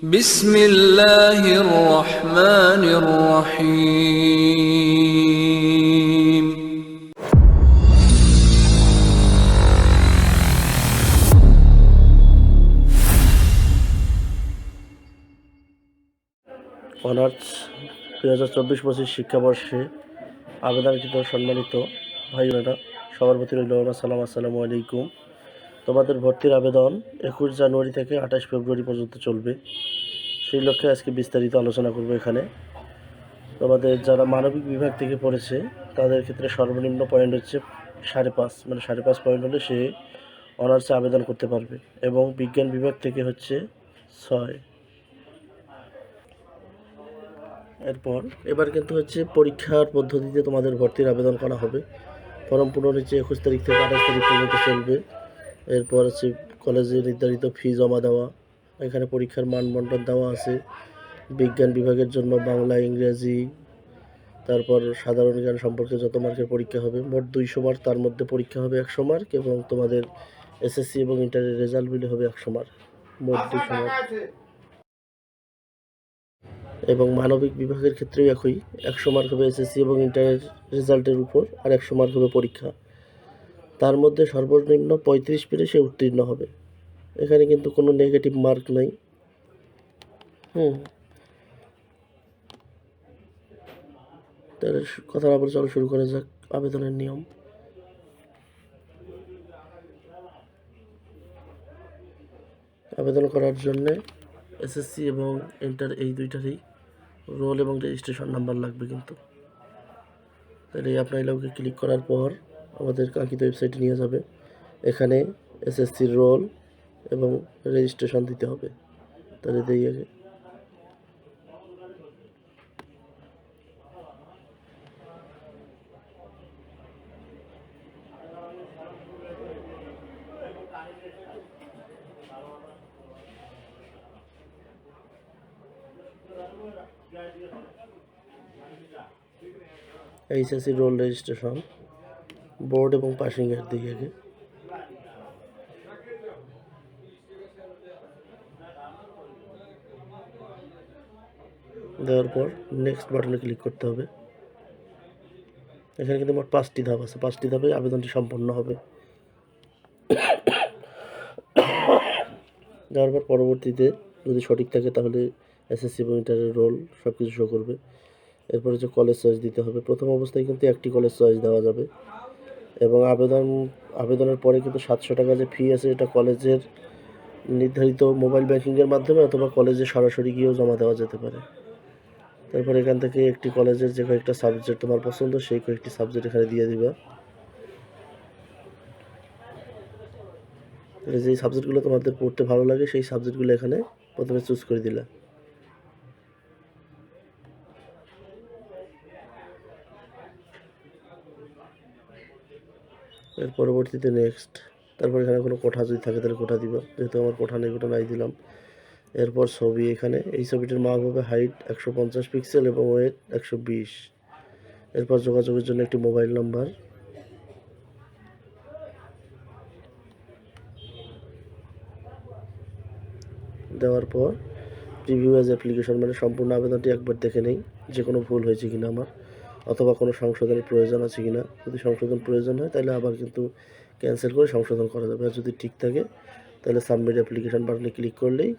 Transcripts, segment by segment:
بسم الله الرحمن الرحيم honours দুই হাজার চব্বিশ পঁচিশ শিক্ষাবর্ষে আবেদনকৃত সম্মানিত ভাই বোনেরা সবার প্রতি রইল আমার সালাম আসসালামু আলাইকুম তোমাদের ভর্তির আবেদন একুশ জানুয়ারি থেকে আঠাশ ফেব্রুয়ারি পর্যন্ত চলবে। সেই লক্ষ্যে আজকে বিস্তারিত আলোচনা করব এখানে। তোমাদের যারা মানবিক বিভাগ থেকে পড়েছে, তাদের ক্ষেত্রে সর্বনিম্ন পয়েন্ট হচ্ছে সাড়ে পাঁচ। মানে সাড়ে পাঁচ পয়েন্ট হলে সে অনার্সে আবেদন করতে পারবে এবং বিজ্ঞান বিভাগ থেকে হচ্ছে ছয়। এরপর, এবার কিন্তু হচ্ছে পরীক্ষার পদ্ধতিতে তোমাদের ভর্তির আবেদন করা হবে। ফর্ম পূরণ হচ্ছে একুশ তারিখ থেকে আঠাশ তারিখ পর্যন্ত চলবে। এরপর হচ্ছে কলেজে নির্ধারিত ফি জমা দেওয়া, এখানে পরীক্ষার মানবন্টন দেওয়া আছে। বিজ্ঞান বিভাগের জন্য বাংলা, ইংরেজি, তারপর সাধারণ জ্ঞান সম্পর্কে যত মার্কের পরীক্ষা হবে, মোট দুইশো মার্ক তার মধ্যে পরীক্ষা হবে একশো মার্ক এবং তোমাদের এসএসসি এবং ইন্টারের রেজাল্ট মিলে হবে একশো মার্ক। মোট দুইশো মার্ক। এবং মানবিক বিভাগের ক্ষেত্রেও একই, একশো মার্ক হবে এসএসসি এবং ইন্টারের রেজাল্টের উপর আর একশো মার্ক হবে পরীক্ষা। তার মধ্যে সর্বনিম্ন পঁয়ত্রিশ পেলে সে উত্তীর্ণ হবে। এখানে কিন্তু কোনো নেগেটিভ মার্ক নাই। হুম। তাহলে কথা বলে চলো শুরু করা যাক আবেদনের নিয়ম। আবেদন করার জন্যে এসএসসি এবং ইন্টার এই দুইটারই রোল এবং রেজিস্ট্রেশন নাম্বার লাগবে কিন্তু। তাহলে এই আপনার এলাকাকে ক্লিক করার পর আমাদের কাঙ্ক্ষিত ওয়েবসাইটে নিয়ে যাবে। এখানে এসএসসির রোল এবং রেজিস্ট্রেশন দিতে হবে। তাহলে দেই আগে। এইচএসসি রোল রেজিস্ট্রেশন বোর্ড এবং পাসিংয়ের দিকে আগে। দেওয়ার পর নেক্সট বাটনে ক্লিক করতে হবে। এখানে কিন্তু মোট পাঁচটি ধাপ আছে। পাঁচটি ধাপে আবেদনটি সম্পন্ন হবে। দেওয়ার পর পরবর্তীতে যদি সঠিক থাকে তাহলে এসএসসি এবং ইন্টারের রোল সব কিছু শো করবে। এরপর হচ্ছে কলেজ চয়েস দিতে হবে। প্রথম অবস্থায় কিন্তু একটি কলেজ চয়েস দেওয়া যাবে। এবং আবেদন, আবেদনের পরে কিন্তু সাতশো টাকা যে ফি আছে, এটা কলেজের নির্ধারিত মোবাইল ব্যাংকিংয়ের মাধ্যমে অথবা কলেজে সরাসরি গিয়েও জমা দেওয়া যেতে পারে। তারপর এখান থেকে একটি কলেজের যে কয়েকটা সাবজেক্ট তোমার পছন্দ, সেই কয়েকটি সাবজেক্ট এখানে দিয়ে দিবা। যেই সাবজেক্টগুলো তোমাদের পড়তে ভালো লাগে, সেই সাবজেক্টগুলো এখানে প্রথমে চুজ করে দিলা। এর পরবর্তীতে নেক্সট তারপর এখানে কোনো কোঠা যদি থাকে তাহলে কোঠা দিব। যেহেতু আমার কোঠা নেই, কোঠা নাই দিলাম। এরপর ছবি এখানে, এই ছবিটির মাপ হবে হাইট একশো পঞ্চাশ পিক্সেল এবং ওয়েট একশো বিশ। এরপর যোগাযোগের জন্য একটি মোবাইল নাম্বার দেওয়ার পর প্রিভিউ অ্যাজ অ্যাপ্লিকেশন মানে সম্পূর্ণ আবেদনটি একবার দেখে নেই, যে কোনো ভুল হয়েছে কিনা আমার। অথবা কোনো সংশোধনের প্রয়োজন আছে কি না যদি সংশোধন প্রয়োজন হয়, তাহলে আবার কিন্তু ক্যান্সেল করে সংশোধন করা যাবে। আর যদি ঠিক থাকে, তাহলে সাবমিট অ্যাপ্লিকেশান বাটনে ক্লিক করলেই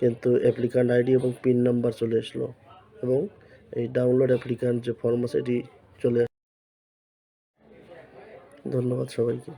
কিন্তু অ্যাপ্লিকান্ট আইডি এবং পিন নাম্বার চলে আসলো এবং এই ডাউনলোড অ্যাপ্লিকান্ট যে ফর্ম আছে, এটি চলে ধন্যবাদ সবাইকে।